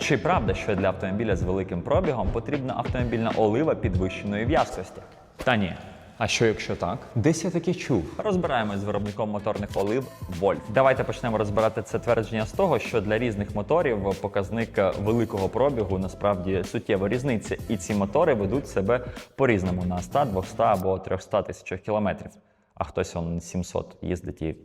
Чи правда, що для автомобіля з великим пробігом потрібна автомобільна олива підвищеної в'язкості? Та ні. А що якщо так? Десь я таки чув. Розбираємось з виробником моторних олив Wolf. Давайте почнемо розбирати це твердження з того, що для різних моторів показник великого пробігу насправді суттєва різниця, і ці мотори ведуть себе по-різному на 100, 200 або 300 тисячах кілометрів. А хтось он 700 їздить і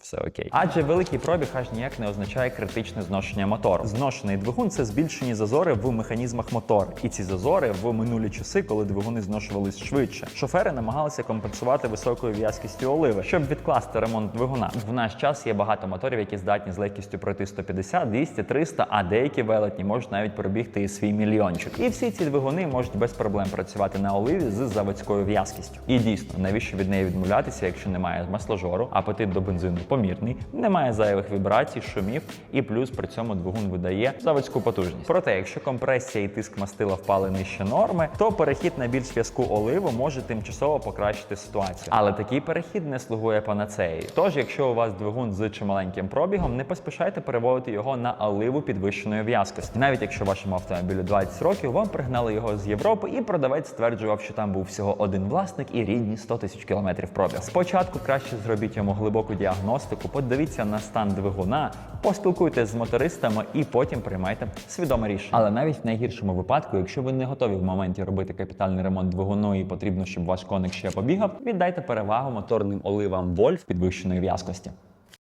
все окей. Адже великий пробіг аж ніяк не означає критичне зношення мотору. Зношений двигун це збільшені зазори в механізмах мотора. І ці зазори в минулі часи, коли двигуни зношувались швидше. Шофери намагалися компенсувати високою в'язкістю оливи, щоб відкласти ремонт двигуна. В наш час є багато моторів, які здатні з легкістю пройти 150, 200, 300, а деякі велетні можуть навіть пробігти і свій мільйончик. І всі ці двигуни можуть без проблем працювати на оливі з заводською в'язкістю. І дійсно, навіщо від неї відмовлятися, якщо немає масложору, апетит до бензину помірний, немає зайвих вібрацій, шумів, і плюс при цьому двигун видає заводську потужність. Проте, якщо компресія і тиск мастила впали нижче норми, то перехід на більш в'язку оливу може тимчасово покращити ситуацію. Але такий перехід не слугує панацеєю. Тож, якщо у вас двигун з чималеньким пробігом, не поспішайте переводити його на оливу підвищеної в'язкості. Навіть якщо вашому автомобілю 20 років, вам пригнали його з Європи, і продавець стверджував, що там був всього один власник і рідні 100 тисяч кілометрів пробігу. Спочатку краще зробіть йому глибоку діагностику, подивіться на стан двигуна, поспілкуйтесь з мотористами і потім приймайте свідоме рішення. Але навіть в найгіршому випадку, якщо ви не готові в моменті робити капітальний ремонт двигуну і потрібно, щоб ваш коник ще побігав, віддайте перевагу моторним оливам Вольф підвищеної в'язкості.